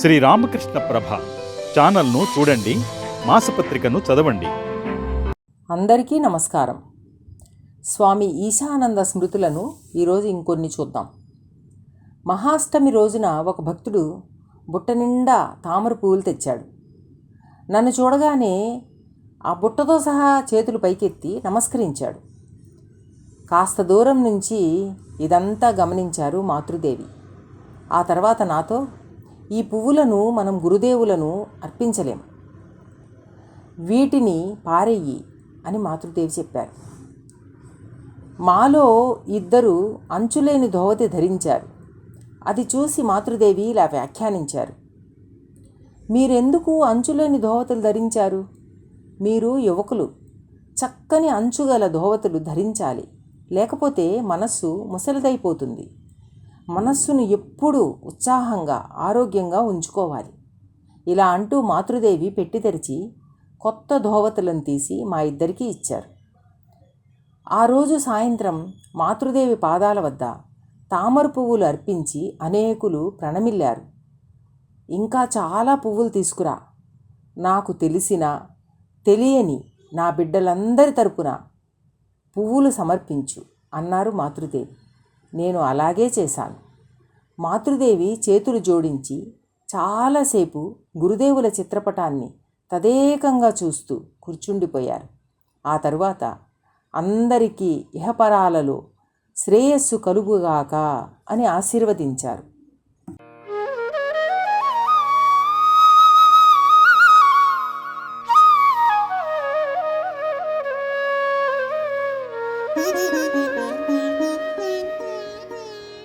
శ్రీ రామకృష్ణ ప్రభ ఛానల్ను చూడండి మాసపత్రికను చదవండి. అందరికీ నమస్కారం. స్వామి ఈశానంద స్మృతులను ఈరోజు ఇంకొన్ని చూద్దాం. మహాష్టమి రోజున ఒక భక్తుడు బుట్ట నిండా తామర పువ్వులు తెచ్చాడు. నన్ను చూడగానే ఆ బుట్టతో సహా చేతులు పైకెత్తి నమస్కరించాడు. కాస్త దూరం నుంచి ఇదంతా గమనించారు మాతృదేవి. ఆ తర్వాత నాతో ఈ పువ్వులను మనం గురుదేవులను అర్పించలేం. వీటిని పారెయ్యి అని మాతృదేవి చెప్పారు. మాలో ఇద్దరు అంచులేని ధోవతి ధరించారు. అది చూసి మాతృదేవి ఇలా వ్యాఖ్యానించారు. మీరెందుకు అంచులేని ధోవతులు ధరించారు? మీరు యువకులు. చక్కని అంచుగల ధోవతులు ధరించాలి. లేకపోతే మనస్సు ముసలిదైపోతుంది. మనస్సును ఎప్పుడూ ఉత్సాహంగా ఆరోగ్యంగా ఉంచుకోవాలి. ఇలా అంటూ మాతృదేవి పెట్టి తెరిచి కొత్త ధోవతులను తీసి మా ఇద్దరికీ ఇచ్చారు. ఆ రోజు సాయంత్రం మాతృదేవి పాదాల వద్ద తామర పువ్వులు అర్పించి అనేకులు ప్రణమిల్లారు. ఇంకా చాలా పువ్వులు తీసుకురా నాకు తెలిసిన తెలియని నా బిడ్డలందరి తరపున పువ్వులు సమర్పించు అన్నారు మాతృదేవి. నేను అలాగే చేశాను. మాతృదేవి చేతులు జోడించి చాలాసేపు గురుదేవుల చిత్రపటాన్ని తదేకంగా చూస్తూ కూర్చుండిపోయారు. ఆ తరువాత అందరికీ ఇహపరాలలో శ్రేయస్సు కలుగుగాక అని ఆశీర్వదించారు.